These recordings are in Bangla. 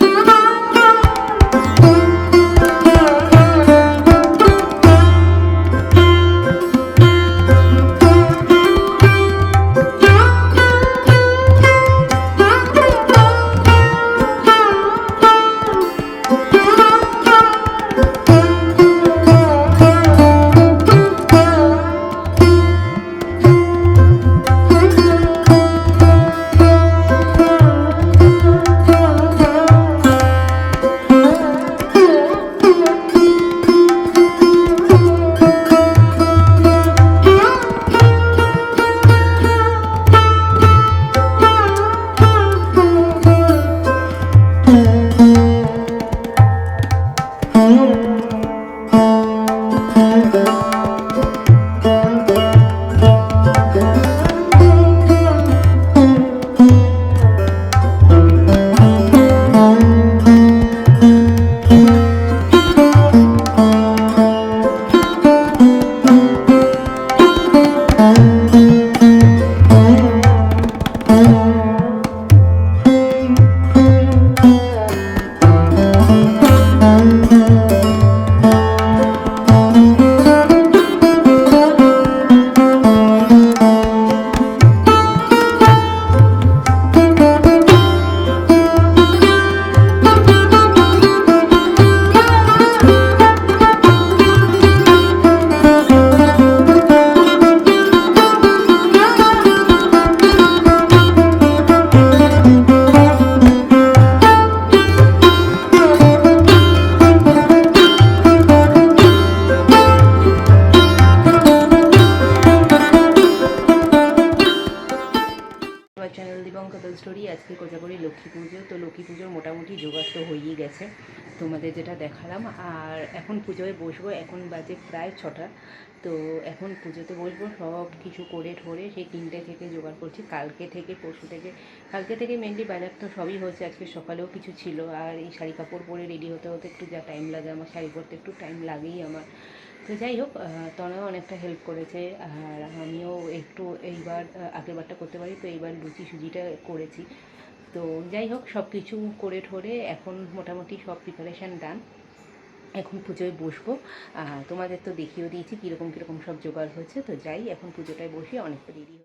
আমার স্টোরি, আজকে কোজাগরি লক্ষ্মী পুজো। তো লক্ষ্মী পুজোর মোটামুটি জোগাড় তো হয়েই গেছে, তোমাদের যেটা দেখালাম। আর এখন পুজোয় বসবো, এখন বাজে প্রায় ছটা। তো এখন পুজোতে বসবো, সব কিছু করে ঠোরে, সেই তিনটে থেকে জোগাড় করছি। কালকে থেকে, পরশু থেকে, কালকে থেকে মেনলি বাজার তো সবই হয়েছে, আজকে সকালেও কিছু ছিল। আর এই শাড়ি কাপড় পরে রেডি হতে হতে একটু যা টাইম লাগে, আমার শাড়ি পরতে একটু টাইম লাগেই আমার। তো যাই হোক তনয় অনেকটা হেল্প করেছে, আর আমিও একটু এইবার আগের আগেরবারটা করতে পারি, তো এইবার লুচি সুজিটা করেছি। তো যাই হোক সব কিছু করে ঠরে এখন মোটামুটি সব প্রিপারেশান ডান এখন পুজোয় বসবো। তোমাদের তো দেখিয়েও দিয়েছি কীরকম কীরকম সব জোগাড় হয়েছে। তো যাই, এখন পুজোটায় বসি অনেকটা দেরি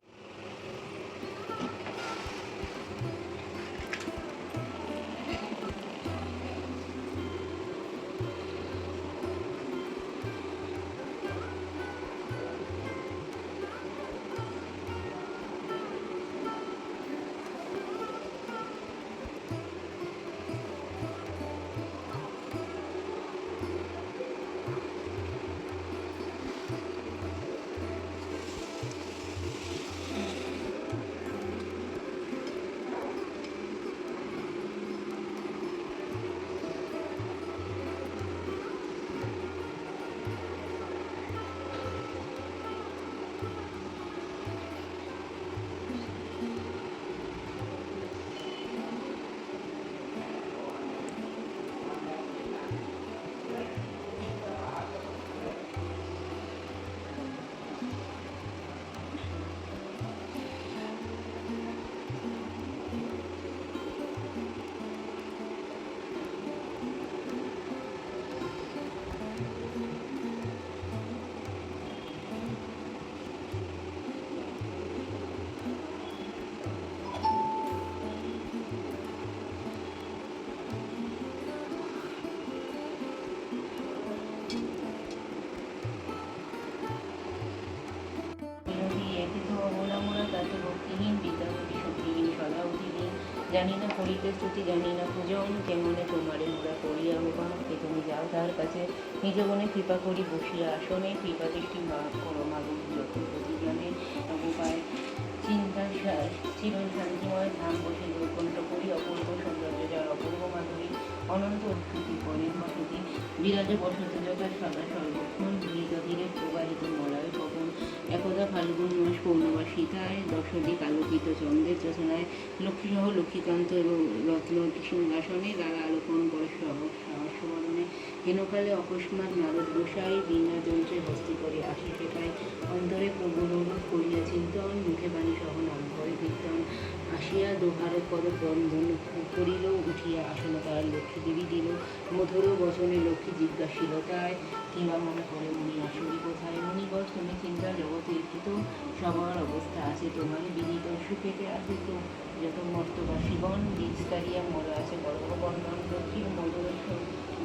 জানি না করিতে স্তুতি জানি না পূজন কেমনে তোমারে মোরা করিয়া আহ্বান কে তুমি যাও তার কাছে। নিজ মনে কৃপা করি, বসিয়া আসনে কৃপা দৃষ্টি করো মাগো যত প্রতিজ্ঞানে উপায় চিন্তা চিরন শান্তিময় ধাম বসে বৈকুণ্ঠ করি, অপূর্ব সৌন্দর্য যার অপূর্ব মাধুরী, অনন্ত অনুভূতি পরের বসতি বিরাজে বসন্ত যথা সদা সর্বক্ষণ, ধীরে ধীরে প্রবাহিত মলয় পবন একদা ফাল্গুন মাস পৌর্ণমাসী তাই দশদিক আলোকিত চন্দ্রের যোজনায় লক্ষ্মীসহ লক্ষ্মীকান্ত এবং রত্ন সিংহাসনে দ্বারা আলোকন করে সহ হেনকালে অকস্মাৎ নারদ গোসাই বিনা যন্ত্রে হস্তি করে আসিতে পায় অন্তরে প্রবলভ করিয়া চিন্তন মুখে বাণী সহ নাম করে কীর্তন। আসিয়া দোহার পদ বন্ধন করিল, উঠিয়া আসন তার লক্ষ্মী দেবী দিল। মধুর বচনে লক্ষ্মী জিজ্ঞাসিলতায় কিংবা মনে করে মুনি আসবি কোথায়? মুনিবর তুমি চিন্তা জগতে কৃত সবার অবস্থা আছে তোমার বিদিত সুখেতে আছে তো যত মর্তবাসীগণ বীজ তারিয়া মরা আছে গর্ভবর্ণন দক্ষিণ মধুর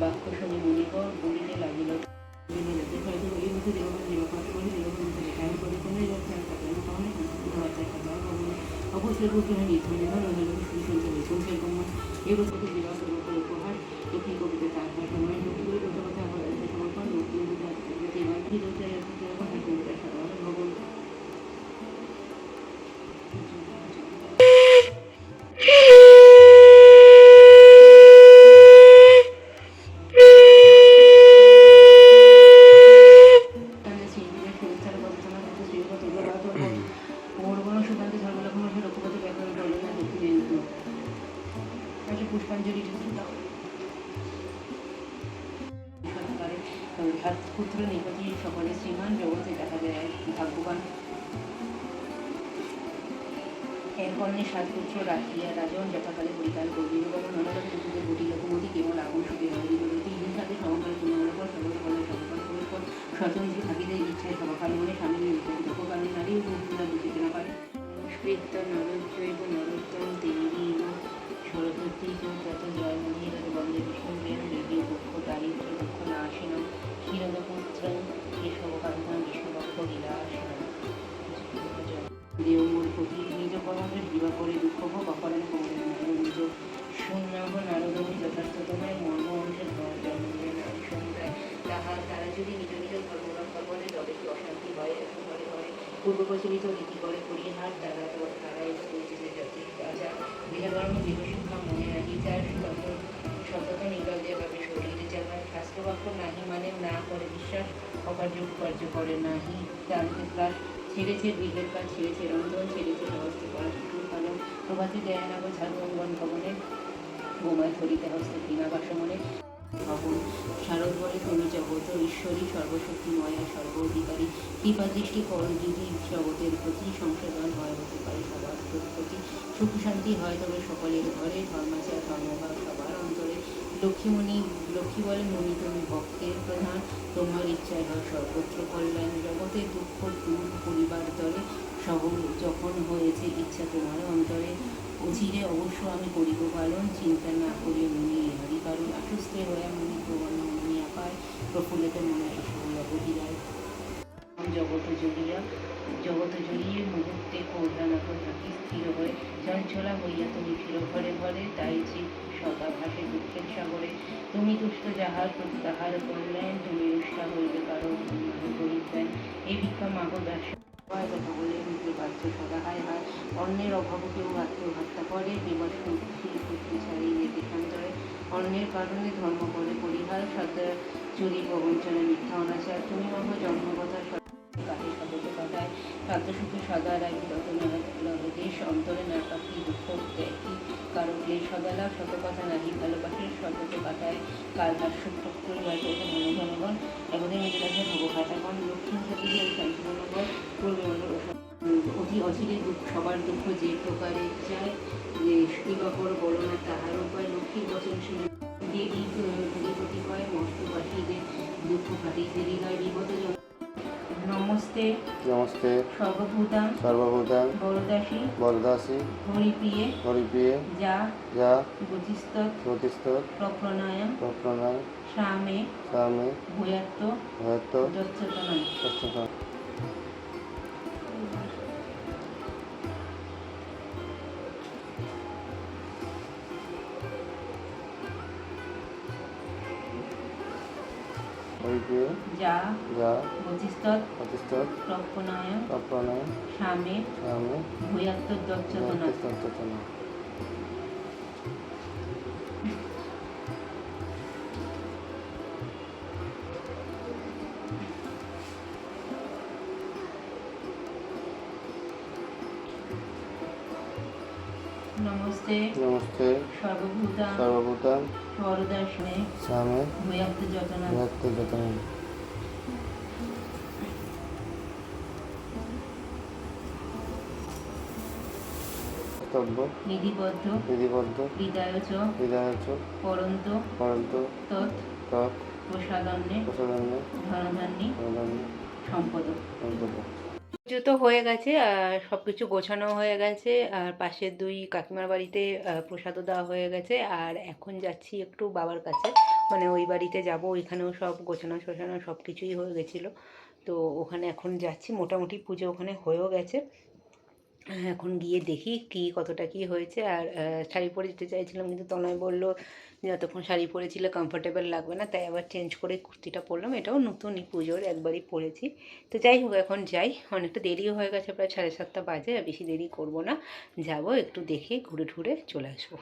বাক্য শুনি মুনিবর বলিতে লাগিল অবশ্যই প্রথমে নির্ধারিত এরকম এরকম বিবাহ সর্বকর উপহার লক্ষ্মী কবিতা তার সময় লক্ষ্মী করে কথা কথা বলা কবিতা এবার কি করতে কবিতা সাধারণ ভগবান। তাদের সিংহীদের সুরক্ষার বর্তমান হচ্ছে শ্রীগত উগ্রবাদ পৌরবন সুকান্ত ধর্মলক্ষ্মণ রঘুপতি ব্যাকরণ না দুঃখী জয়ন্ত পুষ্পাঞ্জলি ঠাকুর দাও পুত্র নিপতি সকলে শ্রীমান জগতে দেখা যায় ভাগ্যবান এর কর্ণে সাত পুত্র রাখিয়া রাজন যথাকালে পরিকাল করবি ভগবান অনাগত পুত্রদের গুটি লোকমতি কেবল আগুন সুখে হয় ইহা সাথে সমকাল পুনর পর সর্বকালে সমকাল পর স্বতন্ত্র থাকিতে ইচ্ছায় সবাকাল মনে স্বামী স্মৃত নরজৈব নরোত্তম দেবী সরস্বতী তত জয় মন্দির বন্দে বিষ্ণু দেবী দুঃখ দারিদ্র দুঃখ নাশিনম ক্ষীরদপুত্র কেশবকান্তম বিষ্ণুভক্ত লীলাসনম দেওমূল প্রতি নিজ কর্মকে বিবাহ করে দুঃখ ভোগ অপরাধ কমলেন নিজ শূন্যাহ নারদমী যথার্থতমায় মর্ম অংশের সমুদায় তাহার তারা যদি নিজ নিজ ধর্মরক্ষা করে তবে কি অশান্তি হয় এখন ঘরে ঘরে পূর্ব প্রচলিত রীতি করে পরিহার তারা তো তারা এসে পৌঁছেছে জাতি রাজা। গৃহধর্ম গৃহশিক্ষা মনে রাখি, যার শত শতত নির্লজ্জে ভাবে শরীরে যাবার শাস্ত্রবাক্য নাহি মানে না করে বিশ্বাস অকার্য কার্য করে নাহি। তান্ত্রিক ক্লাস ছেড়েছে গৃহের কাজ ছেড়েছে রন্ধন, ছেড়েছে সমস্ত শুরু ভালো প্রভাতী দেয় না গো ঝাড়ু অঙ্গন ভবনে বোমায় ধরিতে হস্তে কিনা বাসমনে ভবন শারদ বলে তুমি জগত ঈশ্বরী সর্বশক্তিময়া সর্ব অধিকারী কৃপা, দৃষ্টি কর যদি জগতের প্রতি সংশোধন হয়, হতে পারে সবার প্রতি। সুখ, শান্তি হয় তবে সকলের ঘরে ধর্মাচার, ধর্মভাব সবার অন্তরে। লক্ষ্মীমণি, লক্ষ্মী বলে মণি, তুমি ভক্তের প্রধান। তোমার ইচ্ছায় হয় সর্বত্র কল্যাণ, জগতে দুঃখ দূর পরিবার দলে সব যখন হয়েছে ইচ্ছা তোমার অন্তরে। অচিরে অবশ্য আমি করিব পালন, চিন্তা না করিয়া মনে কারণ আশ্বস্ত হয়ে মনে প্রবন্ন মনে আপায় প্রফুল্লিত মনে অবহিরায় জগত জড়িয়া জগত জড়িয়ে মুহূর্তে কৌরানাথ থাকি, স্থির হয়ে চঞ্চলা হইয়া তুমি ফির ঘরে ঘরে, তাই চিত সদা ভাসে দুঃখের সাগরে। তুমি তুষ্ট যাহার প্রতি তাহার কল্যাণ তুমি রুষ্টা হইবে কারণ পরিত্যান এই ভিক্ষা মাগো দাস। কথা বলে নিজে বাচ্চ সদা, হায় হায়। অন্যের অভাবকেও আত্মহত্যা করে বিবাস পুত্রী ছাড়িয়ে দেশান্তরে অন্যের কারণে ধর্ম করে পরিহার, সদা চুরি প্রবঞ্চনা মিথ্যা, অনাচার তুমি মহ সুখে, সদা রায়, বিরত দেশ, অন্তরে দুঃখ একই কারও ক্লেশ সদালা শত কথা নাহি ভালোবাসে শততে কাটায়। কাল ওঠে মনোধনগণ একদিন মিথিলাসে ভবঘাতাগণ লক্ষ্মী অতি অচিরে দুঃখ, সবার দুঃখ যে প্রকারে যায় যে দিবাকর বলো না তাহার উপায় লক্ষ্মীর বচন শুনে দেবী ভূমিপতি হয় মস্তবাসীদের দুঃখ কাটিতে হৃদয় বিপদ নমস্তে। নমস্তে। সর্বভূতা সর্বভূতা বরদাসী। বরদাসী। হরিপ্রিয়ে। হরিপ্রিয়ে। যা। যা। গতিস্তৎ। প্রতিস্তর প্রপ্রণায়াম। প্রপ্রণয় স্বামে স্বামী ভূয়াত্ম। ভয়ত্ব যচ্চতনম সত্যতা হরিপ্রিয়ে যা যা গতিস্তৎ প্রতিস্তর প্রপ্রণায়াম প্রপ্রণয় স্বামে স্বামী যচ্চতনম নমস্তে। নমস্তে। সর্বভূতা সর্বভূতা যতনা যতন কর্তব্য। বিধিবদ্ধ। বিধিবদ্ধ। বিদায়চ বিধায়চ। পরন্ত। পরন্ত। তৎ। তৎ। প্রসাদন্নে। প্রসাদান্য ধনধান্যে। প্রদান্য সম্পদ। সম্পদ। পুজো তো হয়ে গেছে, আর সব কিছু গোছানো হয়ে গেছে, আর পাশের দুই কাকিমার বাড়িতে প্রসাদও দেওয়া হয়ে গেছে, আর এখন যাচ্ছি একটু বাবার কাছে। মানে ওই বাড়িতে যাব, ওইখানেও সব গোছানো শোছানো সব কিছুই হয়ে গেছিল। তো ওখানে এখন যাচ্ছি, মোটামুটি পুজো ওখানে হয়েও গেছে। এখন গিয়ে দেখি কি, কতটা কি হয়েছে। আর শাড়ি পরে যেতে চাইছিলাম, কিন্তু তনয় বলল যে যতক্ষণ শাড়ি পরেছিলে কমফোর্টেবল লাগবে না। তাই আবার চেঞ্জ করে কুর্তিটা পরলাম। এটাও নতুনই পুজোর, একবারই পরেছি। তো যাই হোক, এখন যাই। অনেকটা দেরিও হয়ে গেছে, প্রায় সাড়ে সাতটা বাজে, আর বেশি দেরি করব না। যাব একটু দেখে, ঘুরে ঘুরে চলে আসব।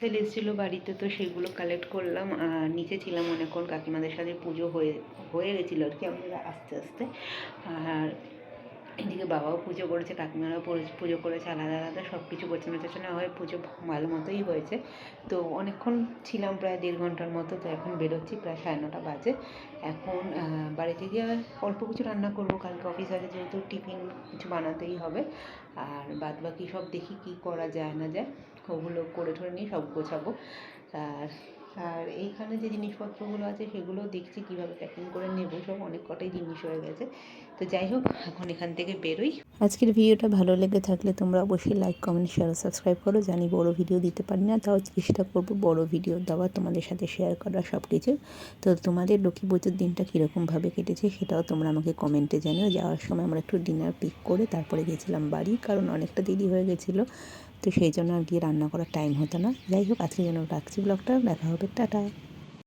সেল এসেছিল বাড়িতে, তো সেগুলো কালেক্ট করলাম। আর নিচে ছিলাম অনেকক্ষণ, কাকিমাদের সাথে পুজো হয়ে হয়ে গেছিল আর কি, আমরা আস্তে আস্তে। আর এদিকে বাবাও পুজো করেছে, কাকিমারাও পুজো- করেছে, আলাদা আলাদা সব কিছু গোছানো টোছানো হয়ে পুজো ভালো মতোই হয়েছে। তো অনেকক্ষণ ছিলাম প্রায় দেড় ঘণ্টার মতো, তো এখন বেরোচ্ছি প্রায় সাড়ে নটা বাজে। এখন বাড়িতে গিয়ে অল্প কিছু রান্না করব, কালকে অফিস আছে যেহেতু টিফিন কিছু বানাতেই হবে। আর বাদ বাকি সব দেখি কি করা যায় না যায়, ওগুলো করে ঠরে নিয়ে সব গোছাবো। আর আর এইখানে যে জিনিসপত্রগুলো আছে সেগুলো দেখছি কীভাবে প্যাকিং করে নেব, সব অনেক কটাই জিনিস হয়ে গেছে। তো যাই হোক, এখন এখান থেকে বেরোই। আজকের ভিডিওটা ভালো লেগে থাকলে তোমরা অবশ্যই লাইক কমেন্ট শেয়ার সাবস্ক্রাইব করো। জানি বড় ভিডিও দিতে পারি না, তাও চেষ্টা করব বড় ভিডিও দেওয়া তোমাদের সাথে শেয়ার করা সব কিছু। তো তোমাদের লক্ষ্মী পুজোর দিনটা কীরকমভাবে কেটেছে সেটাও তোমরা আমাকে কমেন্টে জানিও। যাওয়ার সময় আমরা একটু ডিনার পিক করে তারপরে গেছিলাম বাড়ি, কারণ অনেকটা দেরি হয়ে গেছিল। তো সেই জন্য আর গিয়ে রান্না করার টাইম হতো না। যাই হোক, আজকের জন্য রাখছি ব্লগটা দেখা হবে, টাটা।